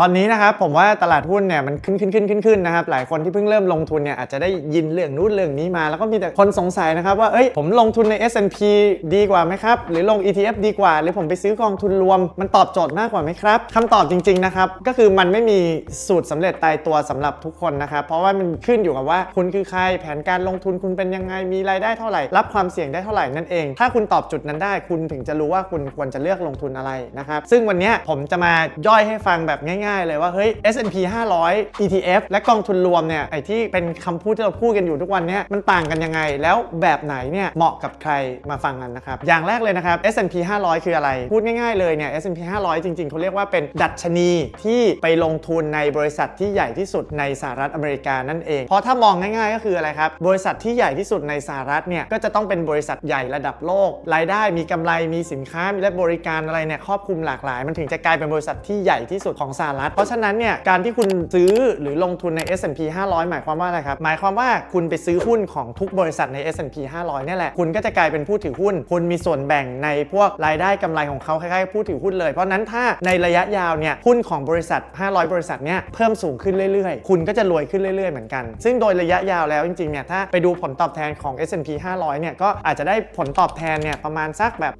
ตอนนี้นะครับผมว่าตลาดหุ้นเนี่ยมันขึ้นขึ้นขึ้นขึ้นขึ้นนะครับหลายคนที่เพิ่งเริ่มลงทุนเนี่ยอาจจะได้ยินเรื่องนู้นเรื่องนี้มา แล้วก็มีแต่คนสงสัยนะครับว่าเอ้ยผมลงทุนใน S&P ดีกว่าไหมครับ หรือลง ETF ดีกว่า หรือผมไปซื้อกองทุนรวม มันตอบโจทย์มากกว่าไหมครับคำตอบจริงๆนะครับก็คือมันไม่มีสูตรสำเร็จตายตัวสำหรับทุกคนนะครับเพราะว่ามันขึ้นอยู่กับว่าคุณคือใครแผนการลงทุนคุณเป็นยังไงมีรายได้เท่าไหร่ รับความเสี่ยงได้เท่าไหร่นั่นเอง ถ้าคุณตอบจุดนั้นได้ คุณถึงจะรู้ว่าคุณควรจะเลือกลงทุนอะไรนะครับซึ่งวันนี้ผมจะมาย่อยให้ฟังแบบง่ายๆเลยว่า เฮ้ย S&P 500 ETF และกองทุนรวมเนี่ยไอ้ที่เป็นคำพูดที่เราพูดกันอยู่ทุกวันเนี้ยมันต่างกันยังไง แล้วแบบไหนเนี่ยเหมาะกับใครมาฟังกันนะครับ อย่างแรกเลยนะครับ S&P 500 คืออะไร พูดง่ายๆเลยเนี่ย S&P 500 จริงๆเขาเรียกว่าเป็นดัชนีที่ไปลงทุนในบริษัทที่ใหญ่ที่สุดในสหรัฐอเมริกานั่นเอง เพราะถ้ามองง่ายๆก็คืออะไรครับ บริษัทที่ใหญ่ที่สุดในสหรัฐเนี่ยก็จะต้องเป็นบริษัทใหญ่ระดับโลก รายได้มีกำไรมีสินค้ามีและบริการอะไรเนี่ยครอบคลุมหลากหลาย มันถึงจะกลายเป็นบริษัทที่ใหญ่ที่สุดของสหรัฐ เพราะฉะนั้นเนี่ยการที่คุณซื้อหรือลงทุนใน S&P 500 หมายความว่าอะไรครับ หมายความว่าคุณไปซื้อหุ้นของทุกบริษัทใน S&P 500เนี่ยแหละ คุณก็จะกลายเป็นผู้ถือหุ้น คุณมีส่วนแบ่งในพวกรายได้กำไรของเขาคล้ายๆผู้ถือหุ้นเลย เพราะฉะนั้นถ้าในระยะยาวเนี่ยหุ้นของบริษัท 500 บริษัทเนี่ยเพิ่มสูงขึ้นเรื่อยๆ คุณก็จะรวยขึ้นเรื่อยๆเหมือนกัน ซึ่งโดยระยะยาวแล้วจริงๆเนี่ยถ้าไปดูผลตอบแทนของ S&P 500เนี่ยก็อาจจะได้ผลตอบแทนเนี่ยประมาณสักแบบ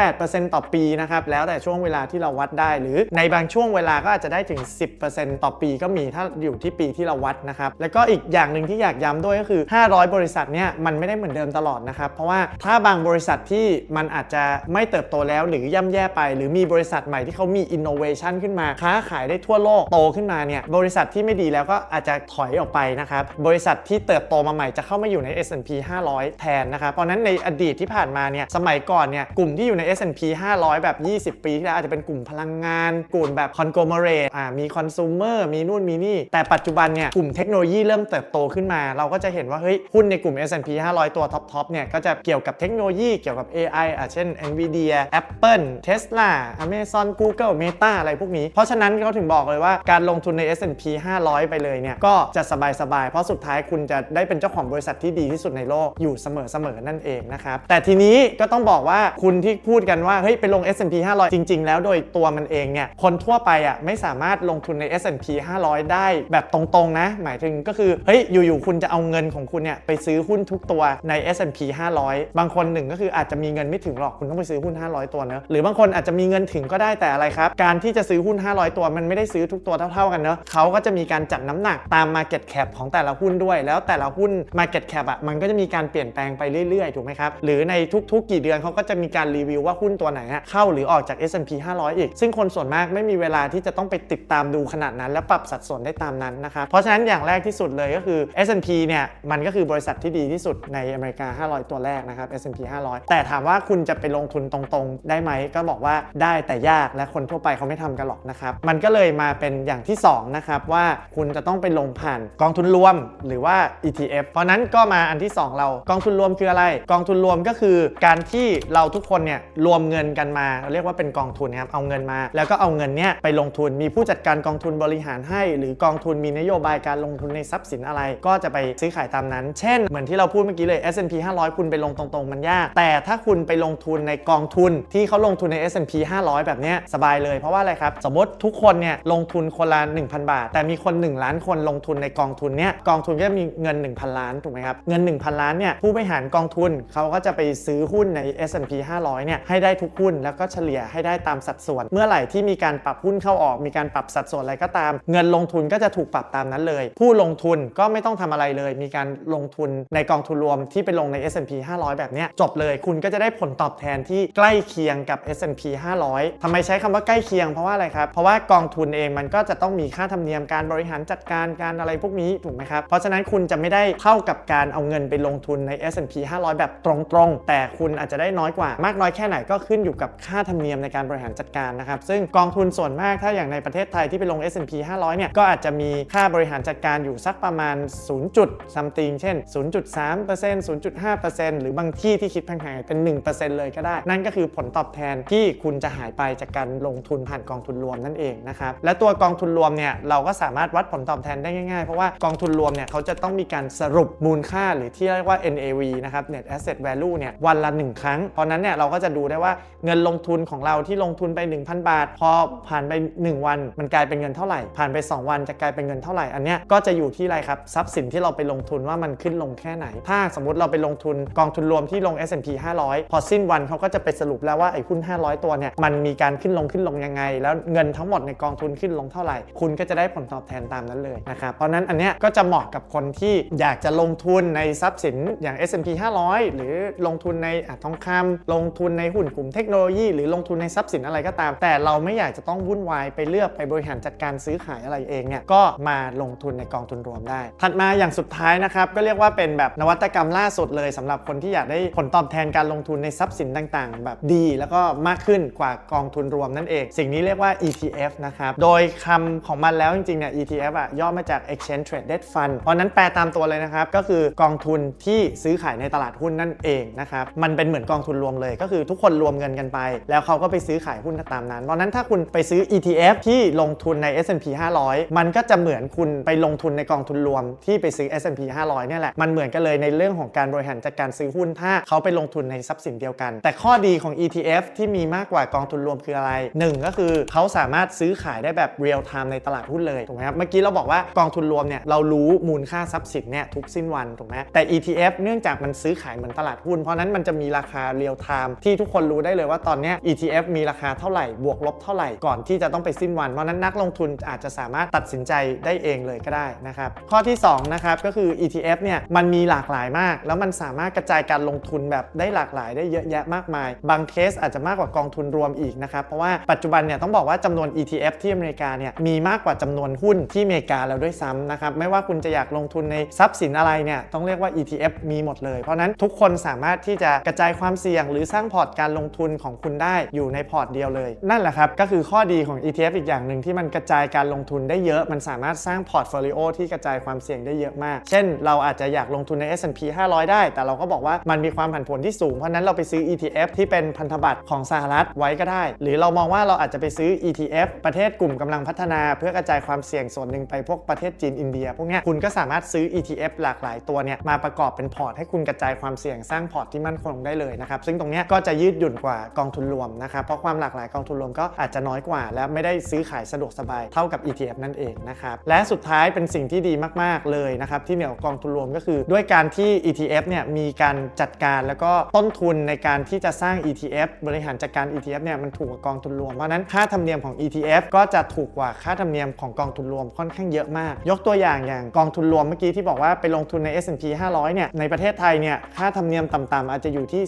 6-8%ต่อปีนะครับแล้วแต่ช่วงเวลาที่เราวัดได้ หรือในบางช่วงเวลาก็อาจจะได้ถึง 10%ต่อปีก็มีถ้าอยู่ที่ปีที่เราวัดนะครับ แล้วก็อีกอย่างหนึ่งที่อยากย้ำด้วยก็คือ 500 บริษัทเนี่ยมันไม่ได้เหมือนเดิมตลอดนะครับ เพราะว่าถ้าบางบริษัทที่มันอาจจะไม่เติบโตแล้วหรือย่ำแย่ไป หรือมีบริษัทใหม่ที่เขามี innovation ขึ้นมา ค้าขายได้ทั่วโลกโตขึ้นมาเนี่ยบริษัทที่ไม่ดีแล้วก็อาจจะถอยออกไปนะครับ บริษัทที่เติบโตมาใหม่จะเข้ามาอยู่ใน S&P 500 แทนนะครับ เพราะฉะนั้นในอดีตที่ผ่านมาเนี่ยสมัยก่อนเนี่ยกลุ่มที่อยู่ใน S&P 500 แบบ 20 ปีที่แล้วอาจจะเป็นกลุ่มพลังงาน กลุ่มแบบ conglomerate อ่ามี consumer มีนู่นมีนี่ แต่ปัจจุบันเนี่ยกลุ่มเทคโนโลยีเริ่มเติบโตขึ้นมา เราก็จะเห็นว่าเฮ้ยหุ้นในกลุ่ม S&P 500 ตัวท็อปๆเนี่ยก็จะเกี่ยวกับเทคโนโลยีเกี่ยวกับ AI อะเช่น Nvidia Apple Tesla Amazon Google Meta อะไรพวกนี้ เพราะฉะนั้นเขาถึงบอกเลยว่าการลงทุนใน S&P 500 ไปเลยเนี่ยก็จะสบายๆ เพราะสุดท้ายคุณจะได้เป็นเจ้าของบริษัทที่ดีที่สุดในโลกอยู่เสมอๆนั่นเองนะครับแต่ทีนี้ก็ต้องบอกว่าคุณที่พูดกันว่าเฮ้ยไปลง S&P 500 จริง ๆ แล้วโดยตัวมันเองเนี่ยคนทั่วไปอะไม่สามารถลงทุนใน S&P 500 ได้แบบตรงๆนะ หมายถึงก็คือ เฮ้ย อยู่ๆ คุณจะเอาเงินของคุณเนี่ยไปซื้อหุ้นทุกตัวใน S&P 500 บางคนหนึ่งก็คืออาจจะมีเงินไม่ถึงหรอก คุณต้องไปซื้อหุ้น 500 ตัวเนอะหรือบางคนอาจจะมีเงินถึงก็ได้แต่อะไรครับ การที่จะซื้อหุ้น 500 ตัวมันไม่ได้ซื้อทุกตัวเท่าๆกันเนอะเขาก็จะมีการจัดน้ำหนักตาม Market Cap ของแต่ละหุ้นด้วย แล้วแต่ละหุ้น Market Cap อะมันก็จะมีการเปลี่ยนแปลงไปเรื่อยๆถูกไหมครับหรือในทุกๆ กี่เดือนเขาก็จะมีการรีวิวว่าหุ้นตัวไหนเข้าหรือออกจาก S&P 500 อีก ซึ่งคนส่วนมากไม่มีเวลาที่จะต้องไปติดตามดูขนาดนั้น และปรับสัดส่วนได้ตามนั้นนะครับเพราะฉะนั้นอย่างแรกที่สุดเลยก็คือ S&P เนี่ยมันก็คือบริษัทที่ดีที่สุดในอเมริกา 500 ตัวแรกนะครับ S&P 500 แต่ถามว่าคุณจะไปลงทุนตรงๆ ได้ไหมก็บอกว่าได้แต่ยากและคนทั่วไปเขาไม่ทำกันหรอกนะครับมันก็เลยมาเป็นอย่างที่สองนะครับว่าคุณจะต้องไปลงผ่านกองทุนรวมหรือว่า ETF เพราะนั้นก็มาอันที่ 2 เรากองทุนรวมคืออะไร กองทุนรวมก็คือการที่เราทุกคนเนี่ยรวมเงินกันมา เราเรียกว่าเป็นกองทุนนะครับเอาเงินมา แล้วก็เอาเงินเนี้ยไปลงทุนมีผู้จัดการกองทุนบริหารให้ หรือกองทุนมีนโยบายการลงทุนในทรัพย์สินอะไร ก็จะไปซื้อขายตามนั้น เช่น เหมือนที่เราพูดเมื่อกี้เลย S&P 500 คุณไปลงตรงๆ มันยาก แต่ถ้าคุณไปลงทุนในกองทุนที่เขาลงทุนใน S&P 500 แบบเนี้ยสบายเลยเพราะว่าอะไรครับ สมมติทุกคนเนี่ยลงทุนคนละ 1,000 บาท แต่มีคน 1 ล้านคนลงทุนในกองทุนเนี้ยกองทุนก็จะมีเงิน 1,000 ล้านถูกไหมครับเงิน 1,000 ล้านเนี่ยผู้บริหารกองทุนเขาก็จะไปซื้อหุ้นใน S&P 500 เนี่ยให้ได้ทุกหุ้นแล้วก็เฉลี่ยให้ได้ตามสัดส่วน เมื่อไหร่ที่มีการปรับหุ้นเข้าออกมีการปรับสัดส่วนอะไรก็ตาม เงินลงทุนก็จะถูกปรับตามนั้นเลย ผู้ลงทุนก็ไม่ต้องทำอะไรเลย มีการลงทุนในกองทุนรวมที่ไปลงใน S&P 500 แบบเนี้ยจบเลย คุณก็จะได้ผลตอบแทนที่ใกล้เคียงกับ S&P 500ทำไมใช้คำว่าใกล้เคียงเพราะว่าอะไรครับ เพราะว่ากองทุนเองมันก็จะต้องมีค่าธรรมเนียมการบริหารจัดการการอะไรพวกนี้ถูกไหมครับ เพราะฉะนั้นคุณจะไม่ได้เท่ากับการเอาเงินไปลงทุนใน S&P 500 แบบตรงๆ แต่คุณอาจจะได้น้อยกว่ามากน้อยแค่ไหนก็ขึ้นอยู่กับค่าธรรมเนียมในการบริหารจัดการนะครับซึ่งกองทุนส่วนมากถ้าอย่างในประเทศไทยที่ไปลง S&P 500 เนี่ย ก็อาจจะมีค่าบริหารจัดการอยู่สักประมาณ 0 จุด something เช่น 0.3% 0.5%หรือบางที่ที่คิดแพงๆเป็น 1%เลยก็ได้ นั่นก็คือผลตอบแทนที่คุณจะหายไปจากการลงทุนผ่านกองทุนรวมนั่นเองนะครับ และตัวกองทุนรวมเนี่ยเราก็สามารถวัดผลตอบแทนได้ง่ายๆ เพราะว่ากองทุนรวมเนี่ยเขาจะต้องมีการสรุปมูลค่าหรือที่เรียกว่า NAV นะครับ Net Asset Value เนี่ยวันละ 1 ครั้ง เพราะนั้นเนี่ยเราก็จะดูได้ว่าเงินลงทุนของเราที่ลงทุนไป 1,000 บาท พอผ่านไป 1 วันมันกลายเป็นเงินเท่าไหร่ ผ่านไป 2 วันจะกลายเป็นเงินเท่าไหร่ อันเนี้ยก็จะอยู่ที่อะไรครับ ทรัพย์สินที่เราไปลงทุนว่ามันขึ้นลงแค่ไหน ถ้าสมมติเราไปลงทุนกองทุนรวมที่ลง S&P 500 พอสิ้นวันเขาก็จะไปสรุปแล้วว่าไอ้หุ้น 500 ตัวเนี่ยมันมีการขึ้นลงขึ้นลงยังไง แล้วเงินทั้งหมดในกองทุนขึ้นลงเท่าไหร่ คุณก็จะได้ผลตอบแทนตามนั้นเลยนะครับ เพราะนั้นอันเนี้ยก็จะเหมาะกับคนที่อยากจะลงทุนในทรัพย์สินอย่าง S&P 500 หรือลงทุนในอทองคำลงทุนในหุ้นกลุ่มเทคโนโลยี หรือลงทุนในทรัพย์สินอะไรก็ตาม แต่เราไม่อยากจะต้องวุ่นวายไปเลือกไปบริหารจัดการซื้อขายอะไรเองเนี่ยก็มาลงทุนในกองทุนรวมได้ ถัดมาอย่างสุดท้ายนะครับก็เรียกว่าเป็นแบบนวัตกรรมล่าสุดเลยสำหรับคนที่อยากได้ผลตอบแทนการลงทุนในทรัพย์สินต่างๆ แบบดี แล้วก็มากขึ้นกว่ากองทุนรวมนั่นเอง สิ่งนี้เรียกว่า ETF นะครับโดยคำของมันแล้วจริงๆเนี่ย ETF อะย่อมาจาก Exchange Traded Fund เพราะนั้นแปลตามตัวเลยนะครับก็คือกองทุนที่ซื้อขายในตลาดหุ้นนั่นเองนะครับมันเป็นเหมือนกองทุนรวมเลย ก็คือทุกคนรวมเงินกันไป แล้วเขาก็ไปซื้อขายหุ้นตามนั้น เพราะนั้นถ้าคุณไปซื้อ ETF ที่ลงทุนใน S&P 500 มันก็จะเหมือนคุณไปลงทุนในกองทุนรวมที่ไปซื้อ S&P 500เนี่ยแหละ มันเหมือนกันเลยในเรื่องของการบริหารจัดการซื้อหุ้นถ้าเขาไปลงทุนในทรัพย์สินเดียวกัน แต่ข้อดีของ ETF ที่มีมากกว่ากองทุนรวมคืออะไร 1 ก็คือเขาสามารถซื้อขายได้แบบเรียลไทม์ในตลาดหุ้นเลยถูกไหมครับเมื่อกี้เราบอกว่ากองทุนรวมเนี่ยเรารู้มูลค่าทรัพย์สินเนี่ยทุกสิ้นวันถูกไหมแต่ ETF เนื่องจากมันซื้อขายเหมือนตลาดหุ้น เพราะนั้นมันจะมีราคาเรียลไทม์ที่ทุกคนรู้ได้เลยว่าตอนนี้ ETF มีราคาเท่าไหร่บวกลบเท่าไหร่ก่อนที่จะต้องไปสิ้นวันเพราะนั้นนักลงทุนอาจจะสามารถตัดสินใจได้เองเลยก็ได้นะครับ ข้อที่2นะครับก็คือ ETF เนี่ยมันมีหลากหลายมาก แล้วมันสามารถกระจายการลงทุนแบบได้หลากหลายได้เยอะแยะมากมาย บางเคสอาจจะมากกว่ากองทุนรวมอีกนะครับ เพราะว่าปัจจุบันเนี่ยต้องบอกว่าจำนวน ETF ที่อเมริกาเนี่ยมีมากกว่าจำนวนหุ้นที่อเมริกาแล้วด้วยซ้ำนะครับ ไม่ว่าคุณจะอยากลงทุนในทรัพย์สินอะไรเนี่ยต้องเรียกว่า ETF มีหมดเลย เพราะนั้นทุกคนสามารถที่จะกระจายความเสี่ยง หรือสร้างพอร์ตการลงทุนของคุณได้อยู่ในพอร์ตเดียวเลย นั่นแหละครับก็คือข้อดีของ ETF อีกอย่างางหนึ่งที่มันกระจายการลงทุนได้เยอะ มันสามารถสร้างพอร์ตโฟลิโอที่กระจายความเสี่ยงได้เยอะมาก เช่น เราอาจจะอยากลงทุนใน S&P 500 ได้ แต่เราก็บอกว่ามันมีความผันผวนที่สูง เพราะนั้นเราไปซื้อ ETF ที่เป็นพันธบัตรของสหรัฐไว้ก็ได้ หรือเรามองว่าเราอาจจะไปซื้อ ETF ประเทศกลุ่มกำลังพัฒนา เพื่อกระจายความเสี่ยงส่วนหนึ่งไปพวกประเทศจีนอินเดีย พวกนี้คุณก็สามารถซื้อ ETF หลากหลายตัวเนี่ยมาประกอบเป็นพอร์ตให้คุณกระจายความเสี่ยงสร้างพอร์ตที่มั่นคงได้เลยนะครับซึ่งตรงนี้ก็จะยืดหยุ่นกว่ากองทุนรวมนะครับเพราะความหลากหลายกองทุนรวมก็อาจจะน้อยกว่าและไม่ได้ซื้อขายสะดวกสบายเท่ากับ ETF นั่นเองนะครับและสุดท้ายเป็นสิ่งที่ดีมาก ๆ เลยนะครับที่เหนือกว่ากองทุนรวมก็คือ ด้วยการที่ ETF เนี่ยมีการจัดการแล้วก็ต้นทุนในการที่จะสร้าง ETF บริหารจัดการ ETF เนี่ยมันถูกกว่ากองทุนรวมเพราะฉะนั้นค่าธรรมเนียมของ ETF ก็จะถูกกว่าค่าธรรมเนียมของกองทุนรวมค่อนข้างเยอะมาก ยกตัวอย่างอย่างกองทุนรวมเมื่อกี้ที่บอกว่าไปลงทุนใน S&P 500 เนี่ยในประเทศไทยเนี่ยค่าธรรมเนียมต่ำๆอาจจะอยู่ที่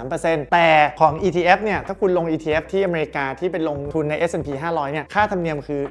0.3%แต่ของ ETF เนี่ยถ้าคุณลง ETF ที่อเมริกาที่เป็นลงทุนใน S&P 500 เนี่ยค่าธรรมเนียมคือ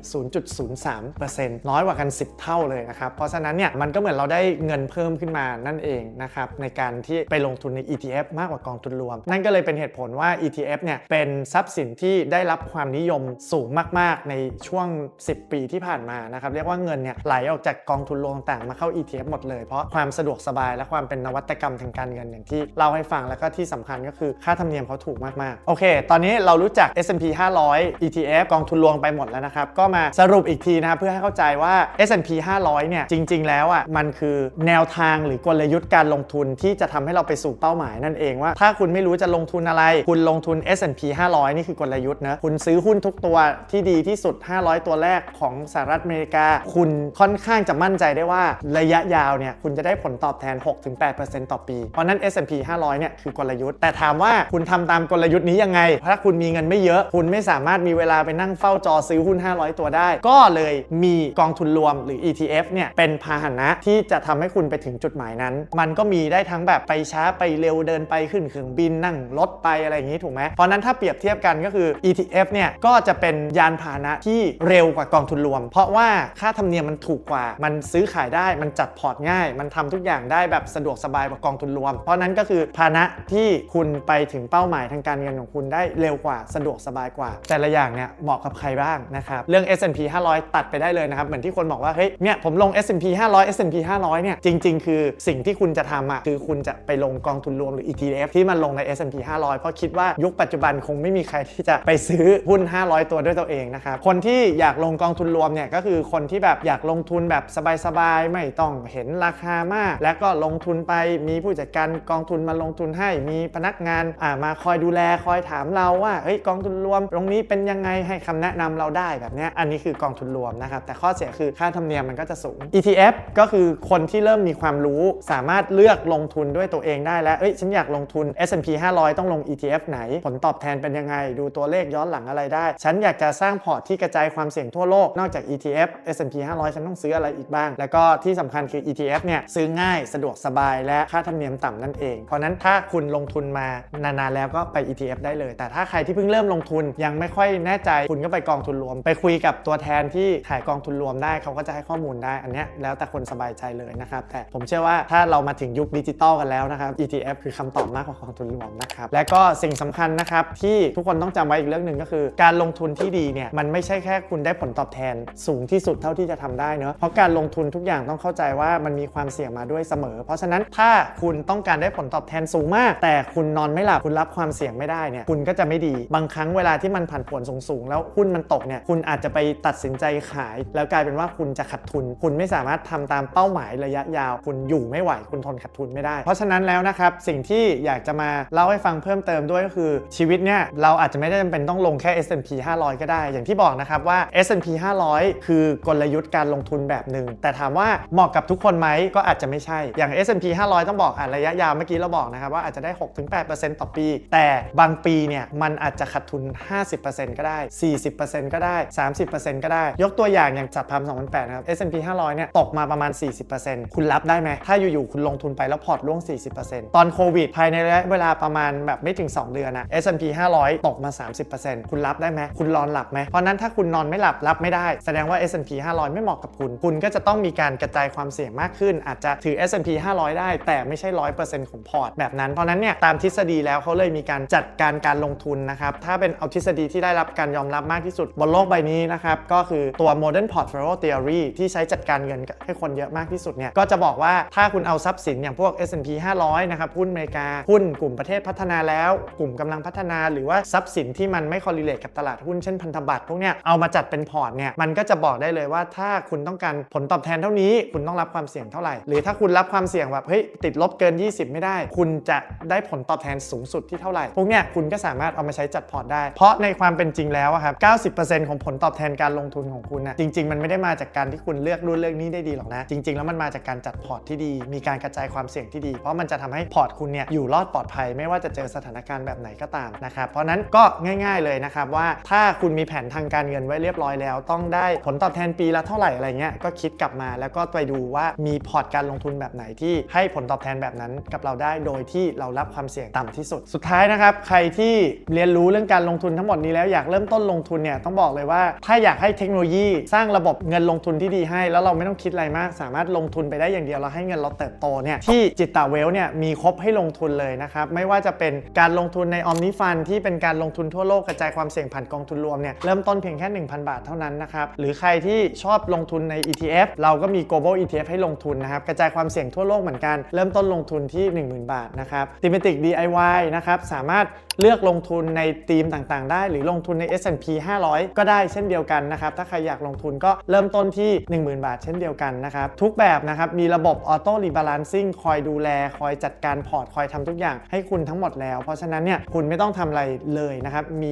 0.03%น้อยกว่ากัน 10 เท่าเลยนะครับ เพราะฉะนั้นเนี่ยมันก็เหมือนเราได้เงินเพิ่มขึ้นมานั่นเองนะครับในการที่ไปลงทุนใน ETF มากกว่ากองทุนรวม นั่นก็เลยเป็นเหตุผลว่า ETF เนี่ยเป็นทรัพย์สินที่ได้รับความนิยมสูงมาก ๆ ในช่วง 10 ปีที่ผ่านมานะครับเรียกว่าเงินเนี่ยไหลออกจากกองทุนรวมต่างมาเข้า ETF หมดเลย เพราะความสะดวกสบายและความเป็นนวัตกรรมทางการเงินอย่างที่เล่าให้ฟังแล้วก็ที่สำคัญก็คือค่าธรรมเนียมเขาถูกมากๆโอเค ตอนนี้เรารู้จัก S&P 500 ETF กองทุนรวมไปหมดแล้วนะครับ ก็มาสรุปอีกทีนะครับเพื่อให้เข้าใจว่า S&P 500 เนี่ย จริง ๆ แล้วอะมันคือแนวทางหรือกลยุทธ์การลงทุนที่จะทำให้เราไปสู่เป้าหมายนั่นเองว่า ถ้าคุณไม่รู้จะลงทุนอะไร คุณลงทุน S&P 500 นี่คือกลยุทธ์นะคุณซื้อหุ้นทุกตัวที่ดีที่สุด 500 ตัวแรกของสหรัฐอเมริกา คุณค่อนข้างจะมั่นใจได้ว่าระยะยาวเนี่ยคุณจะได้ผลตอบแทน 6-8%ต่อปี เพราะนั้น S&P 500 เนี่ยคือกลยุทธ์ แต่ถามว่าคุณทำตามกลยุทธ์นี้ยังไง ถ้าคุณมีเงินไม่เยอะ คุณไม่สามารถมีเวลาไปนั่งเฝ้าจอซื้อหุ้น 500 ตัวได้ ก็เลยมีกองทุนรวมหรือ ETF เนี่ยเป็นพาหนะที่จะทำให้คุณไปถึงจุดหมายนั้น มันก็มีได้ทั้งแบบไปช้าไปเร็วเดินไปขึ้นเครื่องบินนั่งรถไปอะไรอย่างนี้ถูกไหมเพราะนั้นถ้าเปรียบเทียบกันก็คือ ETF เนี่ยก็จะเป็นยานพาหนะที่เร็วกว่ากองทุนรวม เพราะว่าค่าธรรมเนียมมันถูกกว่า มันซื้อขายได้ มันจัดพอร์ตง่าย มันทำทุกอย่างได้แบบสะดวกสบายกว่ากองทุนรวม เพราะนั้นก็คือพาหนะที่คุณไปถึงเป้าหมายทางการเงินของคุณได้เร็วกว่าสะดวกสบายกว่า แต่ละอย่างเนี่ยเหมาะกับใครบ้างนะครับเรื่อง S&P 500 ตัดไปได้เลยนะครับเหมือนที่คนบอกว่าเฮ้ยเนี่ยผมลง S&P 500 S&P 500เนี่ยจริง ๆ คือสิ่งที่คุณจะทำอะคือคุณจะไปลงกองทุนรวมหรือ ETF ที่มันลงใน S&P 500 เพราะคิดว่ายุคปัจจุบันคงไม่มีใครที่จะไปซื้อหุ้น 500 ตัวด้วยตัวเองนะครับคนที่อยากลงกองทุนรวมเนี่ยก็คือคนที่แบบอยากลงทุนแบบสบายๆไม่ต้องเห็นราคามาก และก็ลงทุนไปมีผู้จัดการกองทุนมาลงทุนให้มีพนักงานอ่ามาคอยดูแลคอยถามเราว่าเฮ้ยกองทุนรวมตรงนี้เป็นยังไงให้คำแนะนำำเราได้แบบนี้อันนี้คือกองทุนรวมนะครับ แต่ข้อเสียคือค่าธรรมเนียมมันก็จะสูง ETF ก็คือคนที่เริ่มมีความรู้สามารถเลือกลงทุนด้วยตัวเองได้แล้วเอ้ยฉันอยากลงทุน S&P 500 ต้องลง ETF ไหน ผลตอบแทนเป็นยังไง ดูตัวเลขย้อนหลังอะไรได้ ฉันอยากจะสร้างพอร์ตที่กระจายความเสี่ยงทั่วโลกนอกจาก ETF S&P 500 ฉันต้องซื้ออะไรอีกบ้าง แล้วก็ที่สำคัญคือ ETF เนี่ยซื้อง่ายสะดวกสบายและค่าธรรมเนียมต่ำนั่นเอง เพราะฉะนั้นถ้าคุณลงทุนมานานๆแล้วก็ไป ETF ได้เลย แต่ถ้าใครที่เพิ่งเริ่มลงทุนยังไม่ค่อยแน่ใจคุณก็ไปกองทุนรวม ไปคุยกับตัวแทนที่ขายกองทุนรวมได้เขาก็จะให้ข้อมูลได้อันนี้แล้วแต่คนสบายใจเลยนะครับแต่ผมเชื่อว่าถ้าเรามาถึงยุคดิจิตอลกันแล้วนะครับ ETF คือคำตอบมากกว่ากองทุนรวมนะครับและก็สิ่งสำคัญนะครับที่ทุกคนต้องจำไว้อีกเรื่องหนึ่งก็คือ การลงทุนที่ดีเนี่ยมันไม่ใช่แค่คุณได้ผลตอบแทนสูงที่สุดเท่าที่จะทำได้เนอะเพราะการลงทุนทุกอย่างต้องเข้าใจว่ามันมีความเสี่ยงมาด้วยเสมอ เพราะฉะนั้นถ้าคุณต้องการได้ผลตอบแทนสูงมาก แต่คุณนอนไม่หลับคุณรับความเสี่ยงไม่ได้เนี่ยคุณก็จะไม่ดีบางครั้งเวลาที่มันผันผวนสูงๆแล้วหุ้นมันตกเนี่ยคุณอาจจะไปตัดสินใจขาย แล้วกลายเป็นว่าคุณจะขาดทุน คุณไม่สามารถทำตามเป้าหมายระยะยาว คุณอยู่ไม่ไหวคุณทนขาดทุนไม่ได้ เพราะฉะนั้นแล้วนะครับสิ่งที่อยากจะมาเล่าให้ฟังเพิ่มเติมด้วยก็คือชีวิตเนี่ยเราอาจจะไม่ได้จำเป็นต้องลงแค่ S&P 500 ก็ได้ อย่างที่บอกนะครับว่า S&P 500 คือกลยุทธ์การลงทุนแบบหนึ่งแต่ถามว่าเหมาะกับทุกคนไหมก็อาจจะไม่ใช่อย่าง S&P 500 ต้องบอกอะระยะยาวเมื่อกี้เราบอกนะครับว่าอาจจะได้ 6-8%ต่อปี แต่บางปีเนี่ยมันอาจจะขาดทุน 50%ก็ได้ 40% 30%ก็ได้ 30%ก็ได้ ยกตัวอย่างอย่างจัดพัม2008นะครับ S&P 500 เนี่ยตกมาประมาณ 40%คุณรับได้ไหม ถ้าอยู่ๆคุณลงทุนไปแล้วพอร์ตร่วง 40%ตอนโควิดภายในระยะเวลาประมาณแบบไม่ถึง 2 เดือนนะ S&P 500 ตกมา 30%คุณรับได้ไหม คุณนอนหลับไหม เพราะนั้นถ้าคุณนอนไม่หลับรับไม่ได้ แสดงว่า S&P 500 ไม่เหมาะกับคุณ คุณก็จะต้องมีการกระจายความเสี่ยงมากขึ้น อาจจะถือ S&P 500 ได้ แต่ไม่ใช่ 100%ของพอร์ตแบบนั้น เพราะนั้นเนี่ยตามทฤษฎีแล้วเขาเลยมีการจัดการการลงทุนนะครับ ถ้าเป็นเอาทฤษฎีที่ได้รับการยอมรับมากที่สุดบนโลกใบนี้นะครับก็คือตัว Modern Portfolio Theory ที่ใช้จัดการเงินให้คนเยอะมากที่สุดเนี่ยก็จะบอกว่าถ้าคุณเอาทรัพย์สินอย่างพวก S&P 500 นะครับหุ้นอเมริกา หุ้นกลุ่มประเทศพัฒนาแล้ว กลุ่มกำลังพัฒนา หรือว่าทรัพย์สินที่มันไม่คอล e เลตกับตลาดหุ้นเช่นพันธบัตรพวกเนี้ยเอามาจัดเป็นพอร์ตเนี่ยมันก็จะบอกได้เลยว่าถ้าคุณต้องการผลตอบแทนเท่านี้ คุณต้องรับความเสี่ยงเท่าไหร่ หรือถ้าคุณรับความเสี่ยงแบบเฮ้ยติดลบเกิน 20 ไม่ได้ คุณจะได้ผลตอบแทนสูงสุดที่เท่าไหร่พวกเนี้ยคุณก็สามารถเอามาใช้จัดพอร์ตได้ เพราะในความเป็นจริงแล้วครับ90%ของผลตอบแทนการลงทุนของคุณนะจริง ๆ มันไม่ได้มาจากการที่คุณเลือกรุ่นเลือกนี้ได้ดีหรอกนะ จริง ๆ แล้วมันมาจากการจัดพอร์ตที่ดี มีการกระจายความเสี่ยงที่ดี เพราะมันจะทำให้พอร์ตคุณเนี่ยอยู่รอดปลอดภัย ไม่ว่าจะเจอสถานการณ์แบบไหนก็ตามนะครับเพราะนั้นก็ง่าย ๆเลยนะครับว่าถ้าคุณมีแผนทางการเงินไว้เรียบร้อยแล้ว ต้องได้ผลตอบแทนปีละเท่าไหร่อะไรเงี้ยก็คิดกลับมาแล้วก็ไปดูว่ามีพอร์ตการลงทุนแบบไหนที่ให้ผลตอบแทนแบบนั้นกับเราได้โดยที่เรารับความเสี่ยงต่ำที่สุด สุดท้ายนะครับใครที่เรียนรู้เรื่องการลงทุนทั้งหมดนี้แล้วอยากเริ่มต้นลงทุนเนี่ยต้องบอกเลยว่า ถ้าอยากให้เทคโนโลยีสร้างระบบเงินลงทุนที่ดีให้ แล้วเราไม่ต้องคิดอะไรมาก สามารถลงทุนไปได้อย่างเดียวเราให้เงินเราเติบโตเนี่ยที่จิตตาเวลเนี่ยมีครบให้ลงทุนเลยนะครับไม่ว่าจะเป็นการลงทุนในออมนิฟันที่เป็นการลงทุนทั่วโลกกระจายความเสี่ยงผ่านกองทุนรวมเนี่ยเริ่มต้นเพียงแค่ 1,000 บาทเท่านั้นนะครับหรือใครที่ชอบลงทุนใน ETF เราก็มี global ETF ให้ลงทุนนะครับกระจายความเสี่ยงทั่วโลกเหมือนกันเริ่มต้นลงทุนที่ 10,000 บาทนะครับ Thematic DIY นะครับสามารถเลือกลงทุนในธีมต่างๆ ได้ หรือลงทุนใน S&P 500ก็ได้เช่นเดียวกันนะครับ ถ้าใครอยากลงทุนก็เริ่มต้นที่ 10,000 บาทเช่นเดียวกันนะครับ ทุกแบบนะครับ มีระบบออโต้รีบาลานซิ่งคอยดูแล คอยจัดการพอร์ต คอยทำทุกอย่างให้คุณทั้งหมดแล้ว เพราะฉะนั้นเนี่ยคุณไม่ต้องทำอะไรเลยนะครับ มี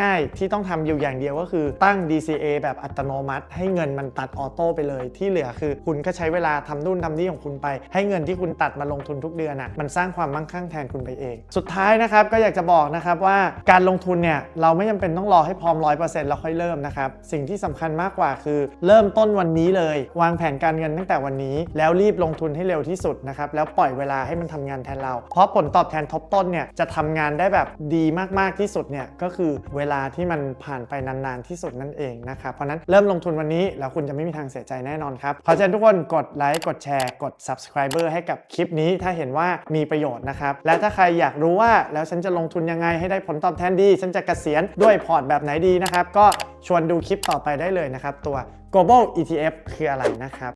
ง่ายๆ ที่ต้องทำอยู่อย่างเดียวก็คือตั้ง DCA แบบอัตโนมัติ ให้เงินมันตัดออโต้ไปเลย ที่เหลือคือ คุณก็ใช้เวลาทำนู่นทำนี่ของคุณไป ให้เงินที่คุณตัดมาลงทุนทุกเดือนอะมันสร้างความมั่งคั่งแทนคุณไปเอง สุดท้ายนะครับก็อยากจะบอกนะครับว่าการลงทุนเนี่ยเราไม่จำเป็นต้องรอให้พร้อม100%แล้วค่อยเริ่มนะครับ สิ่งที่สำคัญมากกว่าคือ เริ่มต้นวันนี้เลย วางแผนการเงินตั้งแต่วันนี้ แล้วรีบลงทุนให้เร็วที่สุดนะครับแล้วปล่อยเวลาให้มันทำงานแทนเรา เพราะผลตอบแทนทบต้นเนี่ยจะทำงานได้แบบดีมากๆที่สุดเนี่ยก็คือเวลาที่มันผ่านไปนานๆที่สุดนั่นเองนะครับเพราะนั้นเริ่มลงทุนวันนี้แล้วคุณจะไม่มีทางเสียใจแน่นอนครับขอเชิญทุกคนกดไลค์กดแชร์กด subscriber ให้กับคลิปนี้ถ้าเห็นว่ามีประโยชน์นะครับและถ้าใครอยากรู้ว่าแล้วฉันจะลงทุนยังไงให้ได้ผลตอบแทนดี ฉันจะเกษียณด้วยพอร์ตแบบไหนดีนะครับก็ชวนดูคลิปต่อไปได้เลยนะครับ ตัว global ETF คืออะไรนะครับ